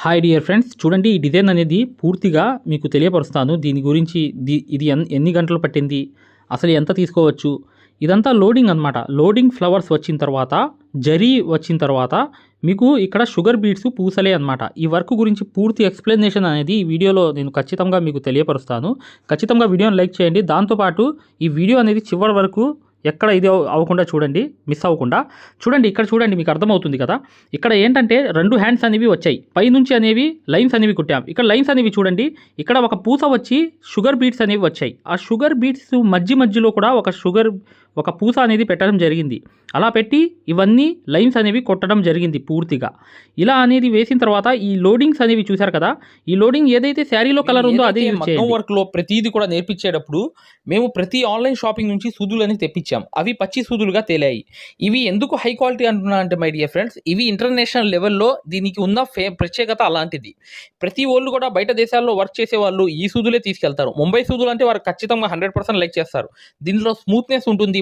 Hi dear friends చూడండి ఈ design అనేది పూర్తిగా మీకు తెలియపరుస్తాను. దీని గురించి ఇది ఎన్- ఎన్ని గంటలు పట్టింది? అసలు ఎంత తీసుకోవచ్చు? ఇదంతా లోడింగ్ అన్నమాట. లోడింగ్ ఫ్లవర్స్ వచ్చిన తర్వాత జరీ వచ్చిన తర్వాత మీకు ఇక్కడ షుగర్ బీట్స్ పూసలే అన్నమాట. ఈ వర్క్ గురించి పూర్తి ఎక్స్ప్లెనేషన్ అనేది ఈ వీడియోలో నేను ఖచ్చితంగా మీకు తెలియపరుస్తాను. ఖచ్చితంగా వీడియోని లైక్ చేయండి. దాంతోపాటు ఈ వీడియో అనేది చివరి వరకు ఎక్కడ ఇది అవ్వకుండా చూడండి మిస్ అవ్వకుండా. చూడండి ఇక్కడ చూడండి మీకు అర్థమవుతుంది కదా. ఇక్కడ ఏంటంటే రెండు హ్యాండ్స్ అనేవి వచ్చాయి. పైనుంచి అనేవి లైన్స్ అనేవి కుట్టాం. ఇక్కడ లైన్స్ అనేవి చూడండి. ఇక్కడ ఒక పూస వచ్చి షుగర్ బీట్స్ అనేవి వచ్చాయి. ఆ షుగర్ బీట్స్ మధ్య మధ్యలో కూడా ఒక షుగర్ ఒక పూస అనేది పెట్టడం జరిగింది. అలా పెట్టి ఇవన్నీ లైన్స్ అనేవి కొట్టడం జరిగింది పూర్తిగా. ఇలా అనేది వేసిన తర్వాత ఈ లోడింగ్స్ అనేవి చూశారు కదా? ఈ లోడింగ్ ఏదైతే శారీలో కలర్ ఉందో అదే వర్క్లో ప్రతిదీ కూడా నేర్పించేటప్పుడు మేము ప్రతి ఆన్లైన్ షాపింగ్ నుంచి సూదులు అనేది తెప్పించాం. అవి పచ్చి సూదులుగా తేలాయి. ఇవి ఎందుకు హై క్వాలిటీ అంటున్నా అంటే మై డియర్ ఫ్రెండ్స్ ఇవి ఇంటర్నేషనల్ లెవెల్లో దీనికి ఉన్న ఫే ప్రత్యేకత అలాంటిది. ప్రతి వాళ్ళు కూడా బయట దేశాల్లో వర్క్ చేసే వాళ్ళు ఈ సూదులే తీసుకెళ్తారు. ముంబై సూదులు అంటే వారు ఖచ్చితంగా హండ్రెడ్ పర్సెంట్ లైక్ చేస్తారు. దీనిలో స్మూత్నెస్ ఉంటుంది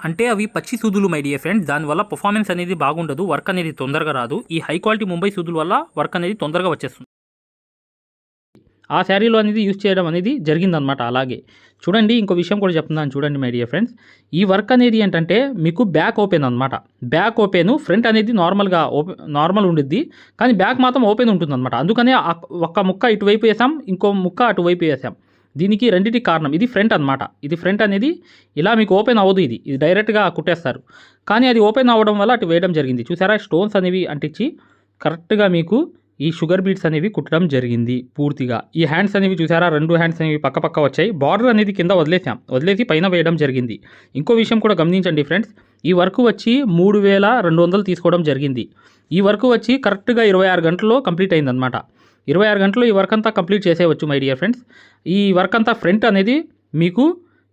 అంటే అవి పచ్చి సూదులు మై డియర్ ఫ్రెండ్స్ దానివల్ల పర్ఫార్మెన్స్ అనేది బాగుండదు వర్క్ అనేది తొందరగా రాదు. ఈ హై క్వాలిటీ ముంబై సూదుల వల్ల వర్క్ అనేది తొందరగా వచ్చేస్తుంది. ఆ శారీలో అనేది యూజ్ చేయడం అనేది జరిగిందనమాట అలాగే. చూడండి ఇంకో విషయం కూడా చెప్తున్నాను చూడండి మై డియర్ ఫ్రెండ్స్ ఈ వర్క్ అనేది ఏంటంటే మీకు బ్యాక్ ఓపెన్ అనమాట బ్యాక్ ఓపెన్ ఫ్రంట్ అనేది నార్మల్గా ఓపెన్ నార్మల్ ఉండిద్ది కానీ బ్యాక్ మాత్రం ఓపెన్ ఉంటుంది అనమాట అందుకనే ఒక ఒక్క ముక్క ఇటువైపు వేసాం ఇంకో ముక్క అటువైపు వేసాం. దీనికి రెండింటి కారణం. ఇది ఫ్రంట్ అనమాట ఇది ఫ్రంట్ అనేది ఇలా మీకు ఓపెన్ అవ్వదు ఇది. ఇది డైరెక్ట్గా కుట్టేస్తారు. కానీ అది ఓపెన్ అవ్వడం వల్ల అటు వేయడం జరిగింది. చూసారా? స్టోన్స్ అనేవి అంటించి కరెక్ట్గా మీకు ఈ షుగర్ బీట్స్ అనేవి కుట్టడం జరిగింది పూర్తిగా. ఈ హ్యాండ్స్ అనేవి చూసారా? రెండు హ్యాండ్స్ అనేవి పక్క పక్క వచ్చాయి. బార్డర్ అనేది కింద వదిలేసాం. వదిలేసి పైన వేయడం జరిగింది. ఇంకో విషయం కూడా గమనించండి ఫ్రెండ్స్. ఈ వర్క్ వచ్చి మూడు వేల రెండు వందలు తీసుకోవడం జరిగింది. ఈ వర్క్ వచ్చి కరెక్ట్గా ఇరవై ఆరు గంటల్లో కంప్లీట్ అయిందనమాట ఇరవై ఆరు గంటలు ఈ వర్క్ అంతా కంప్లీట్ చేసేయవచ్చు మై డియర్ ఫ్రెండ్స్ ఈ వర్క్ అంతా ఫ్రంట్ అనేది మీకు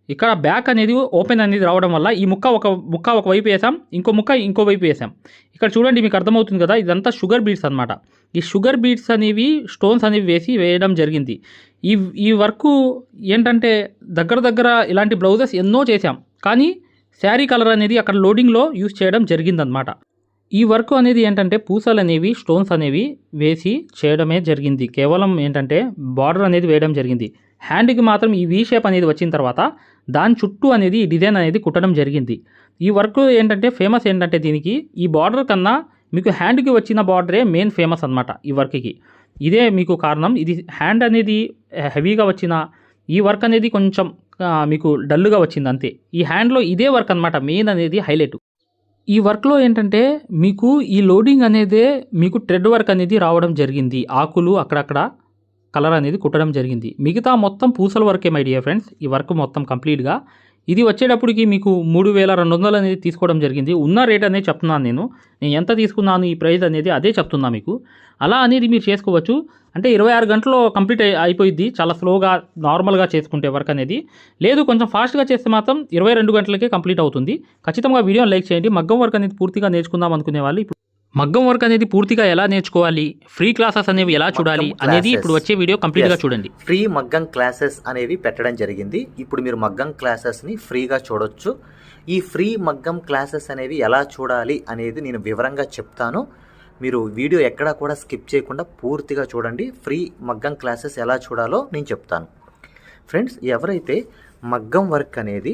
ఇక్కడ బ్యాక్ అనేది ఓపెన్ అనేది రావడం వల్ల ఈ ముక్క ఒక ముక్క ఒక వైపు వేసాం ఇంకో ముక్క ఇంకో వైపు వేసాం. ఇక్కడ చూడండి మీకు అర్థమవుతుంది కదా ఇదంతా షుగర్ బీట్స్ అనమాట ఈ షుగర్ బీట్స్ అనేవి స్టోన్స్ అనేవి వేసి వేయడం జరిగింది. ఈ ఈ వర్క్ ఏంటంటే దగ్గర దగ్గర ఇలాంటి బ్లౌజెస్ ఎన్నో చేసాం కానీ శారీ కలర్ అనేది అక్కడ లోడింగ్లో యూస్ చేయడం జరిగిందనమాట ఈ వర్క్ అనేది ఏంటంటే పూసలు అనేవి స్టోన్స్ అనేవి వేసి చేయడమే జరిగింది. కేవలం ఏంటంటే బార్డర్ అనేది వేయడం జరిగింది. హ్యాండ్కి మాత్రం ఈ వీ షేప్ అనేది వచ్చిన తర్వాత దాని చుట్టూ అనేది ఈ డిజైన్ అనేది కుట్టడం జరిగింది. ఈ వర్క్ ఏంటంటే ఫేమస్ ఏంటంటే దీనికి ఈ బార్డర్ కన్నా మీకు హ్యాండ్కి వచ్చిన బార్డరే మెయిన్ ఫేమస్ అనమాట ఈ వర్క్కి. ఇదే మీకు కారణం. ఇది హ్యాండ్ అనేది హెవీగా వచ్చిన ఈ వర్క్ అనేది కొంచెం మీకు డల్గా వచ్చింది అంతే. ఈ హ్యాండ్లో ఇదే వర్క్ అనమాట మెయిన్ అనేది హైలైట్. ఈ వర్క్లో ఏంటంటే మీకు ఈ లోడింగ్ అనేది మీకు ట్రెడ్ వర్క్ అనేది రావడం జరిగింది. ఆకులు అక్కడక్కడ కలర్ అనేది కుట్టడం జరిగింది. మిగతా మొత్తం పూసల వర్కే మై డియర్ ఫ్రెండ్స్? ఈ వర్క్ మొత్తం కంప్లీట్గా ఇది వచ్చేటప్పటికి మీకు మూడు వేల రెండు వందలు అనేది తీసుకోవడం జరిగింది. ఉన్న రేట్ అనేది చెప్తున్నాను నేను. నేను ఎంత తీసుకున్నాను ఈ ప్రైస్ అనేది అదే చెప్తున్నా మీకు. అలా అనేది మీరు చేసుకోవచ్చు. అంటే ఇరవై ఆరు గంటల్లో కంప్లీట్ అయిపోయింది చాలా స్లోగా నార్మల్గా చేసుకుంటే వర్క్ అనేది. లేదు కొంచెం ఫాస్ట్గా చేస్తే మాత్రం ఇరవై రెండు గంటలకే కంప్లీట్ అవుతుంది. ఖచ్చితంగా వీడియోని లైక్ చేయండి. మగ్గం వర్క్ అనేది పూర్తిగా నేర్చుకుందాం అనుకునే వాళ్ళు ఇప్పుడు మగ్గం వర్క్ అనేది పూర్తిగా ఎలా నేర్చుకోవాలి? ఫ్రీ క్లాసెస్ అనేవి ఎలా చూడాలి? అనేది. ఇప్పుడు వచ్చే వీడియో కంప్లీట్గా Yes. చూడండి. ఫ్రీ మగ్గం క్లాసెస్ అనేవి పెట్టడం జరిగింది. ఇప్పుడు మీరు మగ్గం క్లాసెస్ని ఫ్రీగా చూడొచ్చు. ఈ ఫ్రీ మగ్గం క్లాసెస్ అనేవి ఎలా చూడాలి అనేది నేను వివరంగా చెప్తాను. మీరు వీడియో ఎక్కడా కూడా స్కిప్ చేయకుండా పూర్తిగా చూడండి. ఫ్రీ మగ్గం క్లాసెస్ ఎలా చూడాలో నేను చెప్తాను. ఫ్రెండ్స్ ఎవరైతే మగ్గం వర్క్ అనేది